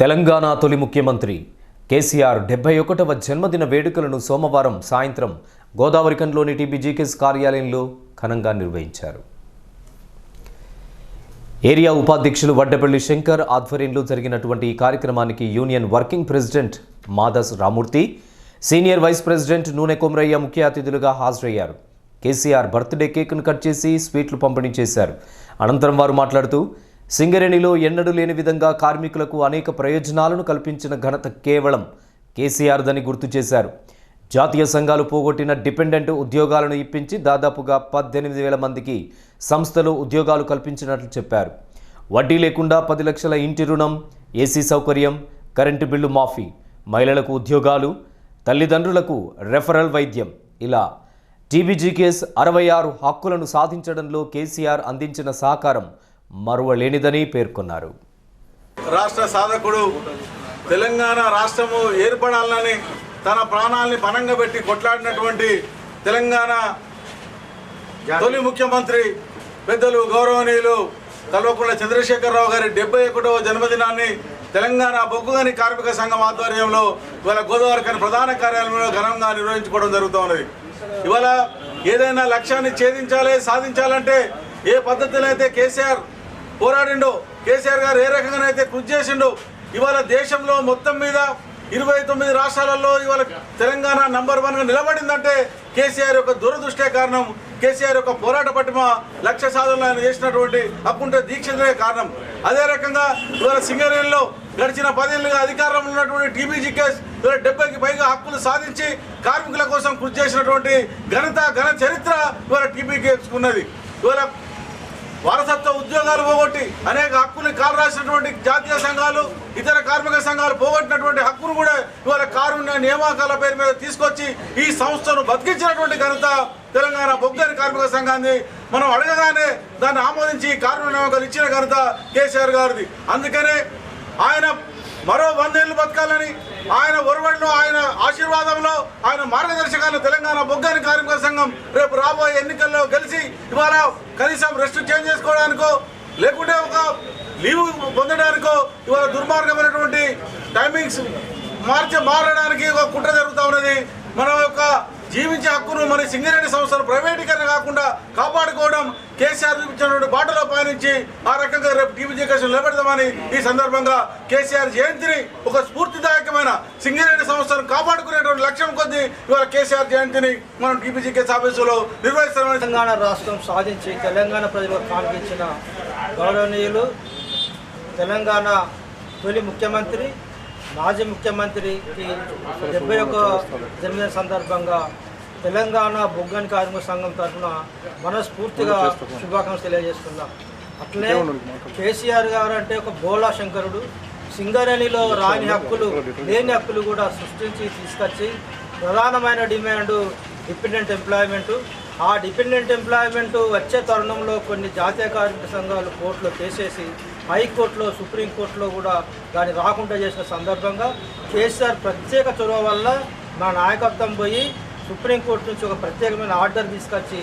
తెలంగాణ తొలి ముఖ్యమంత్రి కేసీఆర్ డెబ్బై ఒకటవ జన్మదిన వేడుకలను సోమవారం సాయంత్రం గోదావరికంలోని టీబీజీకేస్ కార్యాలయంలో ఘనంగా నిర్వహించారు. ఏరియా ఉపాధ్యక్షులు వడ్డపల్లి శంకర్ ఆధ్వర్యంలో జరిగినటువంటి ఈ కార్యక్రమానికి union working president Madas Ramurthy senior vice president Noone Komaraiah ముఖ్య అతిథులుగా హాజరయ్యారు. కేసీఆర్ బర్త్డే కేక్ను కట్ చేసి స్వీట్లు పంపిణీ చేశారు. అనంతరం వారు మాట్లాడుతూ సింగరేణిలో ఎన్నడూ లేని విధంగా కార్మికులకు అనేక ప్రయోజనాలను కల్పించిన ఘనత కేవలం కేసీఆర్దని గుర్తు చేశారు. జాతీయ సంఘాలు పోగొట్టిన డిపెండెంట్ ఉద్యోగాలను ఇప్పించి దాదాపుగా పద్దెనిమిది వేల మందికి సంస్థలో ఉద్యోగాలు కల్పించినట్లు చెప్పారు. వడ్డీ లేకుండా పది లక్షల ఇంటి రుణం ఏసీ సౌకర్యం కరెంటు బిల్లు మాఫీ మహిళలకు ఉద్యోగాలు తల్లిదండ్రులకు రెఫరల్ వైద్యం ఇలా టీబీజీకేఎస్ అరవై ఆరు హక్కులను సాధించడంలో కేసీఆర్ అందించిన సహకారం మరువలేనిదని పేర్కొన్నారు. రాష్ట్ర సాధకుడు తెలంగాణ రాష్ట్రము ఏర్పడాలని తన ప్రాణాల్ని పనంగా పెట్టి కొట్లాడినటువంటి తెలంగాణ తొలి ముఖ్యమంత్రి పెద్దలు గౌరవనీయులు కల్వకుంట్ల చంద్రశేఖరరావు గారి డెబ్బై ఒకటవ జన్మదినాన్ని తెలంగాణ బొగ్గుగని కార్మిక సంఘం ఆధ్వర్యంలో ఇవాళ గోదావరికని ప్రధాన కార్యాలయంలో ఘనంగా నిర్వహించుకోవడం జరుగుతూ ఉన్నది ఇవాళ ఏదైనా లక్ష్యాన్ని ఛేదించాలి సాధించాలంటే ఏ పద్ధతిలో అయితే కేసీఆర్ పోరాడిండో. కేసీఆర్ గారు ఏ రకంగానైతే కృషి చేసిండో ఇవాళ దేశంలో మొత్తం మీద ఇరవై తొమ్మిది రాష్ట్రాలలో ఇవాళ తెలంగాణ నంబర్ వన్గా నిలబడిందంటే కేసీఆర్ యొక్క దురదృష్టే కారణం. కేసీఆర్ యొక్క పోరాట పటిమ లక్ష్య సాధనలు ఆయన చేసినటువంటి అప్పుంటే దీక్షలే కారణం. అదే రకంగా ఇవాళ సింగరేణిలో గడిచిన పదేళ్ళుగా అధికారంలో ఉన్నటువంటి టీబీజీ కేస్ ఇవాళ డెబ్బైకి పైగా హక్కులు సాధించి కార్మికుల కోసం కృషి చేసినటువంటి ఘనత ఘన చరిత్ర ఇవాళ టీబీ కేసుకున్నది ఇవాళ వారసత్వ ఉద్యోగాలు పోగొట్టి అనేక హక్కులు కాలు రాసినటువంటి జాతీయ సంఘాలు ఇతర కార్మిక సంఘాలు పోగొట్టినటువంటి హక్కును కూడా ఇవాళ కార్మిక నియామకాల పేరు మీద తీసుకొచ్చి ఈ సంస్థను బతికించినటువంటి ఘనత తెలంగాణ బొగ్గని కార్మిక సంఘాన్ని మనం అడగగానే దాన్ని ఆమోదించి కార్మిక నియామకాలు ఇచ్చిన ఘనత కేసీఆర్ గారిది. అందుకనే ఆయన మరో వందేళ్ళు బతకాలని ఆయన ఒరవడిలో ఆయన ఆశీర్వాదంలో ఆయన మార్గదర్శకాలు తెలంగాణ బొగ్గని కార్మిక సంఘం రేపు రాబోయే ఎన్నికల్లో గెలిచి ఇవాళ కనీసం రెస్ట్ చేంజ్ చేసుకోవడానికో లేకుంటే ఒక లీవ్ పొందడానికో ఇవాళ దుర్మార్గమైనటువంటి టైమింగ్స్ మార్చి మారడానికి ఒక కుట్ర జరుగుతూ ఉన్నది. మన యొక్క జీవించే హక్కును మన సింగరేణి సంస్థలు ప్రైవేటీకరణ కాకుండా కాపాడుకోవడం కేసీఆర్ చూపించినటువంటి బాటలో పయనించి ఆ రకంగా రేపు టీవీ కేసులు నిలబెడదామని ఈ సందర్భంగా కేసీఆర్ జయంతిని ఒక స్ఫూర్తిదాయకమైన సింగరేణి సంస్థను కాపాడుకునేటువంటి లక్ష్యం కొద్దీ ఇవాళ కేసీఆర్ జయంతిని మనం టీపీజీకేఎస్ ఆఫీసులో నిర్వహిస్తామని తెలంగాణ రాష్ట్రం సాధించి తెలంగాణ ప్రజలకు కానిపించిన గౌరవనీయులు తెలంగాణ తొలి ముఖ్యమంత్రి మాజీ ముఖ్యమంత్రికి డెబ్బై ఒక జన్మదిన సందర్భంగా తెలంగాణ బొగ్గని కార్మిక సంఘం తరఫున మనస్ఫూర్తిగా శుభాకాంక్షలు తెలియజేస్తున్నాం అట్లే కేసీఆర్ గారు అంటే ఒక బోలా శంకరుడు. సింగరేణిలో రాని హక్కులు లేని హక్కులు కూడా సృష్టించి తీసుకొచ్చి ప్రధానమైన డిమాండ్ డిపెండెంట్ ఎంప్లాయ్మెంటు. ఆ డిపెండెంట్ ఎంప్లాయ్మెంట్ వచ్చే తరుణంలో కొన్ని జాతీయ కార్మిక సంఘాలు కోర్టులో కేసేసి హైకోర్టులో సుప్రీంకోర్టులో కూడా దాన్ని రాకుండా చేసిన సందర్భంగా కేసీఆర్ ప్రత్యేక చొరవ వల్ల మా నాయకత్వం పోయి సుప్రీంకోర్టు నుంచి ఒక ప్రత్యేకమైన ఆర్డర్ తీసుకొచ్చి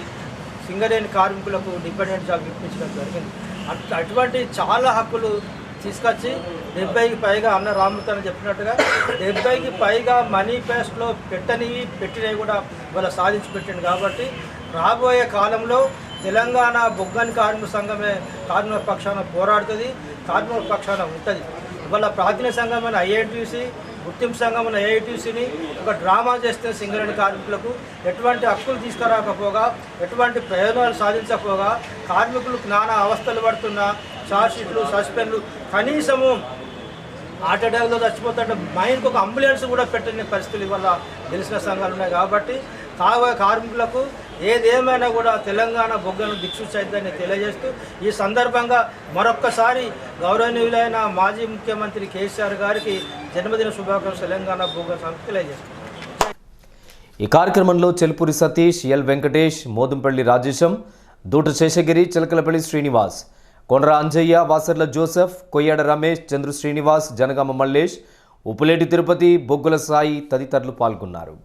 సింగరేణి కార్మికులకు డిపెండెంట్ జాబ్ ఇప్పించడం జరిగింది. అటువంటి చాలా హక్కులు తీసుకొచ్చి డెబ్బైకి పైగా అన్న రామూర్తి అని చెప్పినట్టుగా డెబ్బైకి పైగా మనీ పేస్ట్లో పెట్టనివి పెట్టినవి కూడా ఇవాళ సాధించి పెట్టింది కాబట్టి రాబోయే కాలంలో తెలంగాణ బొగ్గని కార్మిక సంఘమే కార్మిక పక్షాన పోరాడుతుంది కార్మిక పక్షాన ఉంటుంది. ఇవాళ ప్రాచీన సంఘమైన ఐఐటీసీ గుర్తింపు సంఘమైన ఏఐటీసీని ఒక డ్రామా చేస్తే సింగరేణి కార్మికులకు ఎటువంటి హక్కులు తీసుకురాకపోగా ఎటువంటి ప్రయోజనాలు సాధించకపోగా కార్మికులు నానా అవస్థలు పడుతున్న షార్ట్షీట్లు సస్పెండ్లు కనీసము హార్ట్ అటాక్లో చచ్చిపోతుంటే మైండ్కి ఒక అంబులెన్స్ కూడా పెట్టని పరిస్థితులు వల్ల తెలిసిన సంఘాలు ఉన్నాయి కాబట్టి కాబోయే కార్మికులకు ఏదేమైనా కూడా తెలంగాణ బొగ్గను దిక్సూచైద్దని తెలియజేస్తూ ఈ సందర్భంగా మరొక్కసారి గౌరవనీయులైన మాజీ ముఖ్యమంత్రి కేసీఆర్ గారికి జన్మదిన శుభాకాంక్షలు తెలంగాణ బొగ్గ సంస్థ తెలియజేస్తుంది ఈ కార్యక్రమంలో చెల్పూరి సతీష్ ఎల్ వెంకటేష్ మోదంపల్లి రాజేశం దూట శేషగిరి చిలకలపల్లి శ్రీనివాస్ కొండ్ర అంజయ్య వాసర్ల జోసెఫ్ కొయ్యాడ రమేష్ చంద్రు శ్రీనివాస్ జనగామ మల్లేష్ ఉప్పులేటి తిరుపతి బొగ్గుల సాయి తదితరులు పాల్గొన్నారు.